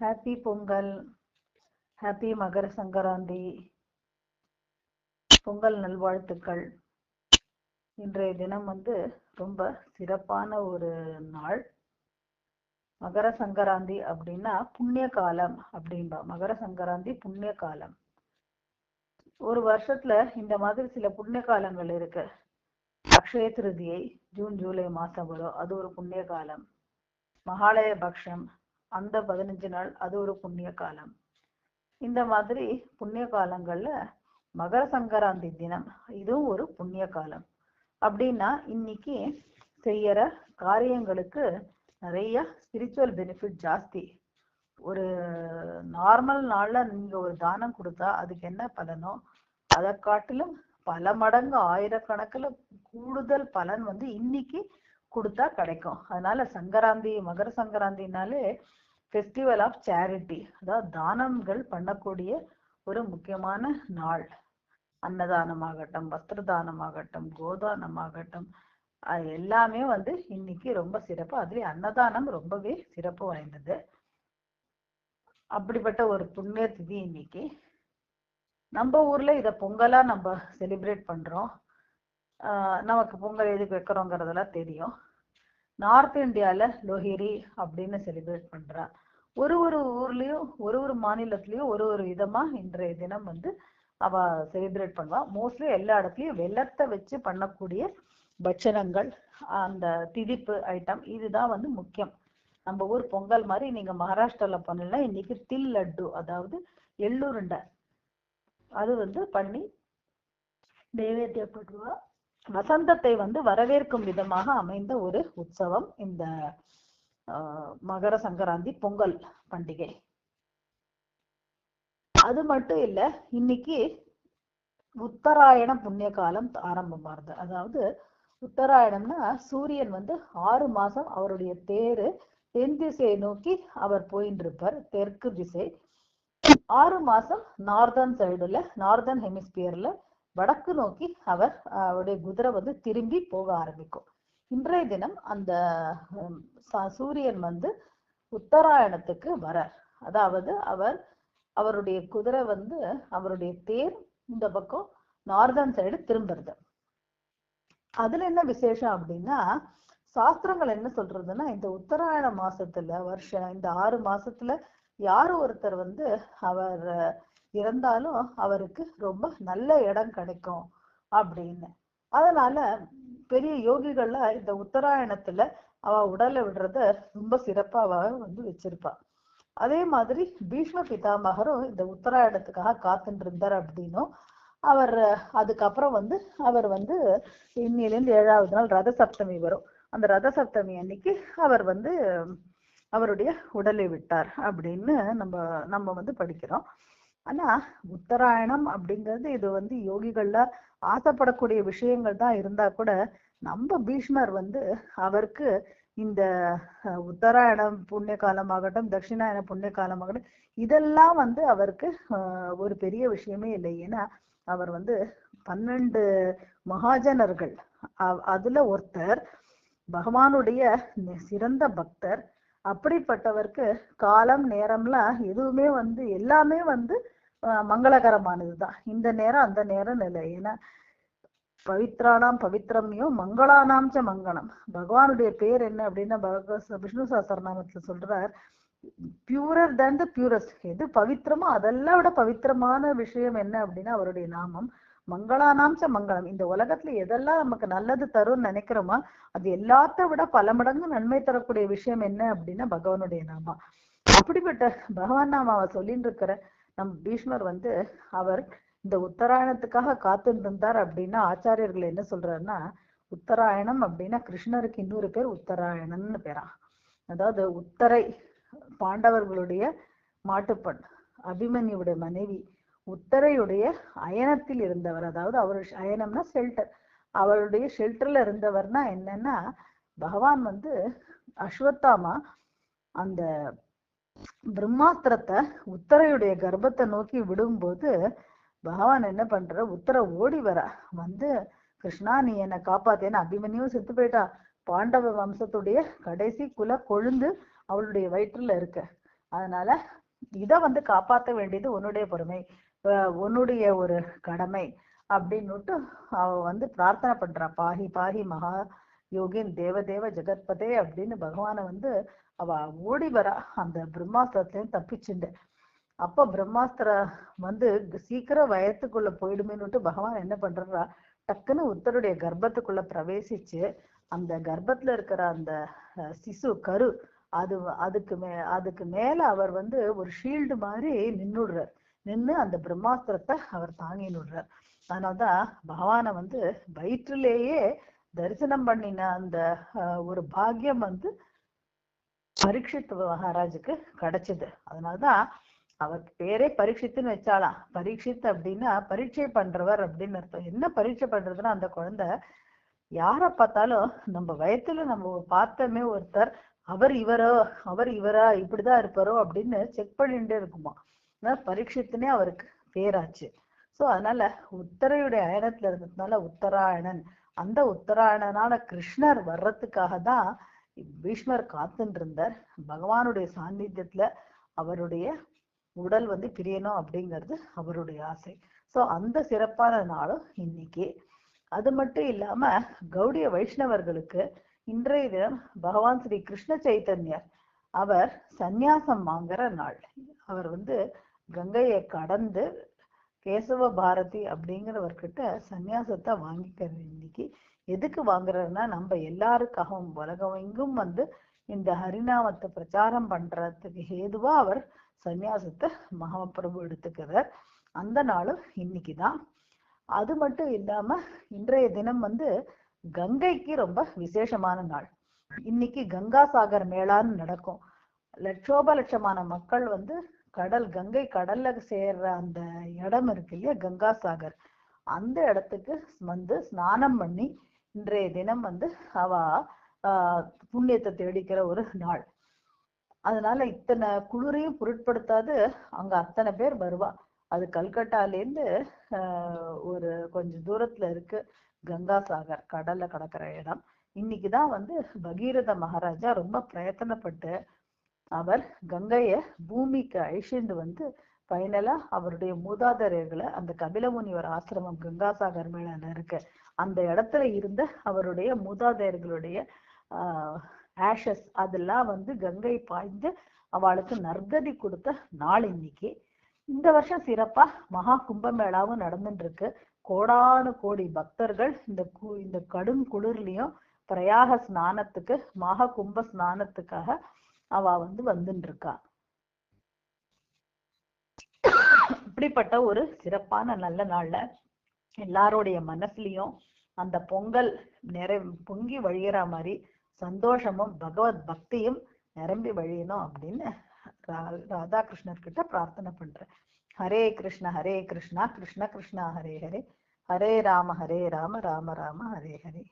Happy Pongal happy மகர சங்கராந்தி பொங்கல் நல்வாழ்த்துக்கள் இன்றைய தினம் வந்து ரொம்ப சிறப்பான ஒரு நாள். மகர சங்கராந்தி அப்படின்னா புண்ணிய காலம் அப்படின்பா. மகர சங்கராந்தி புண்ணிய காலம். ஒரு வருஷத்துல இந்த மாதிரி சில புண்ணிய காலங்கள் இருக்கு. அக்ஷய திருதியை ஜூன் ஜூலை மாசம் வரும். அது ஒரு புண்ணிய காலம். மகாலய பக்ஷம் அந்த பதினஞ்சு நாள் அது ஒரு புண்ணிய காலம். இந்த மாதிரி புண்ணிய காலங்கள்ல மகர சங்கராந்தி தினம் இதுவும் ஒரு புண்ணிய காலம். அப்படின்னா இன்னைக்கு செய்யற காரியங்களுக்கு நிறைய ஸ்பிரிச்சுவல் பெனிஃபிட் ஜாஸ்தி. ஒரு நார்மல் நாள்ல நீங்க ஒரு தானம் கொடுத்தா அதுக்கு என்ன பலனோ அதை காட்டிலும் பல மடங்கு ஆயிரக்கணக்கில் கூடுதல் பலன் வந்து இன்னைக்கு கொடுத்தா கிடைக்கும். அதனால சங்கராந்தி மகர சங்கராந்தினாலே ஃபெஸ்டிவல் ஆஃப் சேரிட்டி அதாவது தானங்கள் பண்ணக்கூடிய ஒரு முக்கியமான நாள். அன்னதானமாகட்டும் வஸ்திர தானமாகட்டும் கோதானமாகட்டும் அது எல்லாமே வந்து இன்னைக்கு ரொம்ப சிறப்பு. அதுலயும் அன்னதானம் ரொம்பவே சிறப்பு வாய்ந்தது. அப்படிப்பட்ட ஒரு புண்ணிய திதி இன்னைக்கு. நம்ம ஊர்ல இத பொங்கலா நம்ம செலிப்ரேட் பண்றோம். நமக்கு பொங்கல் எதுக்கு வைக்கிறோங்கிறதெல்லாம் தெரியும். நார்த் இந்தியாவில் லோஹிரி அப்படின்னு செலிப்ரேட் பண்ணுறாள் ஒரு ஒரு ஊர்லேயும் ஒரு ஒரு மாநிலத்துலேயும் ஒரு ஒரு விதமாக இன்றைய தினம் வந்து அவ செலிப்ரேட் பண்ணுவா. மோஸ்ட்லி எல்லா இடத்துலையும் வெள்ளத்தை வச்சு பண்ணக்கூடிய பட்சணங்கள் அந்த திதிப்பு ஐட்டம் இதுதான் வந்து முக்கியம். நம்ம ஊர் பொங்கல் மாதிரி நீங்க மகாராஷ்டிரால பண்ணலாம் இன்னைக்கு தில் லட்டு அதாவது எள்ளுருண்டை அது வந்து பண்ணி நைவேத்தியப்படுவா வசந்தத்தை வந்து வரவேற்கும் விதமாக அமைந்த ஒரு உற்சவம் இந்த ஆஹ், மகர சங்கராந்தி பொங்கல் பண்டிகை. அது மட்டும் இல்ல இன்னைக்கு உத்தராயண புண்ணிய காலம் ஆரம்பமாகுது அதாவது உத்தராயணம்னா சூரியன் வந்து ஆறு மாசம் அவருடைய தேரு தென் திசையை நோக்கி அவர் போயின்னு இருப்பார் தெற்கு திசை. ஆறு மாசம் நார்தர்ன் சைடுல நார்தர்ன் ஹெமிஸ்பியர்ல வடக்கு நோக்கி அவர் அவருடைய குதிரை வந்து திரும்பி போக ஆரம்பிக்கும். இன்றைய தினம் அந்த சூரியன் வந்து உத்தராயணத்துக்கு வரார். அதாவது அவர் அவருடைய குதிரை வந்து அவருடைய தேர் இந்த பக்கம் நார்தன் சைடு திரும்புறது. அதுல என்ன விசேஷம் அப்படின்னா சாஸ்திரங்கள் என்ன சொல்றதுன்னா இந்த உத்தராயண மாசத்துல வருஷம் இந்த ஆறு மாசத்துல யார் ஒருத்தர் வந்து அவர் இருந்தாலும் அவருக்கு ரொம்ப நல்ல இடம் கிடைக்கும் அப்படின்னு. அதனால பெரிய யோகிகள்லாம் இந்த உத்தராயணத்துல அவ உடலை விடுறத ரொம்ப சிறப்பா அவ வந்து வச்சிருப்பா. அதே மாதிரி பீஷ்ம பிதாமகரும் இந்த உத்தராயணத்துக்காக காத்துட்டு இருந்தார் அப்படின்னும் அவர் அதுக்கப்புறம் வந்து அவர் வந்து இன்னிலிருந்து ஏழாவது நாள் ரத சப்தமி வரும். அந்த ரத சப்தமி அன்னைக்கு அவர் வந்து அவருடைய உடலை விட்டார் அப்படின்னு நம்ம நம்ம வந்து படிக்கிறோம். ஆனா உத்தராயணம் அப்படிங்கிறது இது வந்து யோகிகள்ல ஆசைப்படக்கூடிய விஷயங்கள் தான் இருந்தா கூட நம்ம பீஷ்மர் வந்து அவருக்கு இந்த உத்தராயணம் புண்ணிய காலமாகட்டும் தட்சிணாயன புண்ணிய காலமாகட்டும் இதெல்லாம் வந்து அவருக்கு ஒரு பெரிய விஷயமே இல்லை. ஏன்னா அவர் வந்து பன்னெண்டு மகாஜனர்கள். அ- அதுல ஒருத்தர் பகவானுடைய சிறந்த பக்தர். அப்படிப்பட்டவருக்கு காலம் நேரம்லாம் எதுவுமே வந்து எல்லாமே வந்து அஹ், மங்களகரமானதுதான் இந்த நேரம் அந்த நேரம் இல்லை ஏன்னா பவித்ரானாம் பவித்ரம்யோ மங்களானாம் ச மங்களம். பகவானுடைய பேர் என்ன அப்படின்னா பகவ- விஷ்ணு சஹஸ்ரநாமத்துல சொல்றார் பியூரர் தேன் த பியூரஸ்ட் எது பவித்திரமோ அதெல்லாம் விட பவித்திரமான விஷயம் என்ன அப்படின்னா அவருடைய நாமம். மங்களானாம் மங்களம். இந்த உலகத்துல எதெல்லாம் நமக்கு நல்லது தரும்னு நினைக்கிறோமா அது எல்லாத்த விட பல மடங்கு நன்மை தரக்கூடிய விஷயம் என்ன அப்படின்னா பகவானுடைய நாமம். அப்படிப்பட்ட பகவான் நாமாவை சொல்லிட்டு இருக்கிற நம் பீஷ்மர் வந்து அவர் இந்த உத்தராயணத்துக்காக காத்திருந்திருந்தார் அப்படின்னா ஆச்சாரியர்கள் என்ன சொல்றாருன்னா உத்தராயணம் அப்படின்னா கிருஷ்ணருக்கு இன்னொரு பேர் உத்தராயணன்னு பேரா. அதாவது உத்தரை பாண்டவர்களுடைய மாட்டுப்பண் அபிமன்யுடைய மனைவி உத்தரையுடைய அயனத்தில் இருந்தவர். அதாவது அவர் அயனம்னா ஷெல்டர் அவருடைய ஷெல்டர்ல இருந்தவர்னா என்னன்னா பகவான் வந்து அஸ்வத்தாமா அந்த பிரம்மாஸ்திரத்தை உத்தரையுடைய கர்ப்பத்தை நோக்கி விடும்போது பகவான் என்ன பண்ற உத்தர ஓடி வர வந்து கிருஷ்ணா நீ என்னை காப்பாத்தேன்னு அபிமன்யும் செத்து போயிட்டா? பாண்டவ வம்சத்துடைய கடைசி குல கொழுந்து அவளுடைய வயிற்றுல இருக்க. அதனால இத வந்து காப்பாத்த வேண்டியது உன்னுடைய பொறுமை. உன்னுடைய ஒரு கடமை. அப்படின்னுட்டு அவ வந்து பிரார்த்தனை பண்றா. பாஹி பாஹி மகா யோகின் தேவதேவ ஜெகத்பதே அப்படின்னு பகவானை வந்து அவ ஓடி வரா அந்த பிரம்மாஸ்திரத்திலையும் தப்பிச்சுண்டு. அப்ப பிரம்மாஸ்திரம் வந்து சீக்கிரம் வயத்துக்குள்ள போயிடுமேனுட்டு பகவான் என்ன பண்றா டக்குன்னு உத்தருடைய கர்ப்பத்துக்குள்ள பிரவேசிச்சு அந்த கர்ப்பத்துல இருக்கிற அந்த சிசு கரு அது அதுக்கு மே அதுக்கு மேல அவர் வந்து ஒரு ஷீல்டு மாதிரி நின்றுடுறார் நின்னு அந்த பிரம்மாஸ்திரத்தை அவர் தாங்கி நிடுறார் அதனாலதான் பகவானை வந்து வயிற்றுலேயே தரிசனம் பண்ணின அந்த ஒரு பாக்கியம் வந்து பரீட்சித் மகாராஜுக்கு கிடைச்சது. அதனாலதான் அவருக்கு பேரே பரீட்சித்துன்னு வச்சாலாம். பரீட்சித் அப்படின்னா பரீட்சை பண்றவர் அப்படின்னு அர்த்தம். என்ன பரீட்சை பண்றதுன்னா அந்த குழந்தை யார பார்த்தாலும் நம்ம வயத்துல நம்ம பார்த்தோமே ஒருத்தர் அவர் இவரோ அவர் இவரா இப்படிதான் இருப்பாரோ அப்படின்னு செக் பண்ணிட்டே இருக்குமா? அதனால பரீட்சித்துனே அவருக்கு பேராச்சு. சோ அதனால உத்தரையுடைய அயனத்துல இருந்ததுனால உத்தராயணன். அந்த உத்தராயணனான கிருஷ்ணர் வர்றதுக்காக தான் பீஷ்மர் காத்துட்டு இருந்தார் பகவானுடைய சாநித்தியத்துல அவருடைய உடல் வந்து பிரியணும் அப்படிங்கிறது அவருடைய ஆசை. சோ அந்த சிறப்பான நாளும் இன்னைக்கு. அது மட்டும் இல்லாம கௌடிய வைஷ்ணவர்களுக்கு இன்றைய தினம் பகவான் ஸ்ரீ கிருஷ்ண சைத்தன்யர் அவர் சந்நியாசம் வாங்குற நாள். அவர் வந்து கங்கையை கடந்து கேசவ பாரதி அப்படிங்கிறவர்கிட்ட சந்நியாசத்தை வாங்கிக்கிறது இன்னைக்கு. எதுக்கு வாங்குறாருன்னா நம்ம எல்லாருக்காகவும் உலகம் எங்கும் வந்து இந்த ஹரிநாமத்தை பிரச்சாரம் பண்றதுக்கு ஏதுவா அவர் சந்நியாசத்தை மகாபிரபு எடுத்துக்கிறார். அந்த நாளும் இன்னைக்குதான். அது மட்டும் இல்லாம இன்றைய தினம் வந்து கங்கைக்கு ரொம்ப விசேஷமான நாள். இன்னைக்கு கங்கா சாகர் மேளான்னு நடக்கும். லட்சோப லட்சமான மக்கள் வந்து கடல் கங்கை கடல்ல சேர்ற அந்த இடம் இருக்கு இல்லையா? கங்கா சாகர். அந்த இடத்துக்கு வந்து ஸ்நானம் பண்ணி இன்றைய தினம் வந்து அவ ஆஹ் புண்ணியத்தை தேடிக்கிற ஒரு நாள். அதனால இத்தனை குளிரையும் பொருட்படுத்தாது அங்க அத்தனை பேர் வருவா. அது கல்கட்டாலேருந்து ஆஹ் ஒரு கொஞ்சம் தூரத்துல இருக்கு கங்கா சாகர் கடல்ல கடக்கிற இடம். இன்னைக்குதான் வந்து பகீரத மகாராஜா ரொம்ப பிரயத்தனப்பட்டு அவர் கங்கைய பூமிக்கு அழிச்சுண்டு வந்து ஃபைனலா அவருடைய மூதாதையர்களை அந்த கபில முனிவர் ஆசிரமம் கங்காசாகர் மேல இருக்கு. அந்த இடத்துல இருந்த அவருடைய மூதாதையர்களுடைய ஆஹ் ஆஷஸ் அதெல்லாம் வந்து கங்கை பாய்ந்து அவளுக்கு நற்கதி கொடுத்த நாள் இன்னைக்கு. இந்த வருஷம் சிறப்பா மகா கும்பமேளாவும் நடந்துட்டு இருக்கு. கோடானு கோடி பக்தர்கள் இந்த கு இந்த கடும் குளிர்லயும் பிரயாக ஸ்நானத்துக்கு மகா கும்ப ஸ்நானத்துக்காக அவ வந்து வந்துட்டு இருக்கா இப்படிப்பட்ட ஒரு சிறப்பான நல்ல நாள்ல எல்லாருடைய மனசுலயும் அந்த பொங்கல் நிறை பொங்கி வழிகிற மாதிரி சந்தோஷமும் பகவத் பக்தியும் நிரம்பி வழியணும் அப்படின்னு ரா- ராதாகிருஷ்ணர் கிட்ட பிரார்த்தனை பண்றேன். ஹரே கிருஷ்ண ஹரே கிருஷ்ணா கிருஷ்ண கிருஷ்ணா ஹரே ஹரே. ஹரே ராம ஹரே ராம ராம ராம ஹரே ஹரே.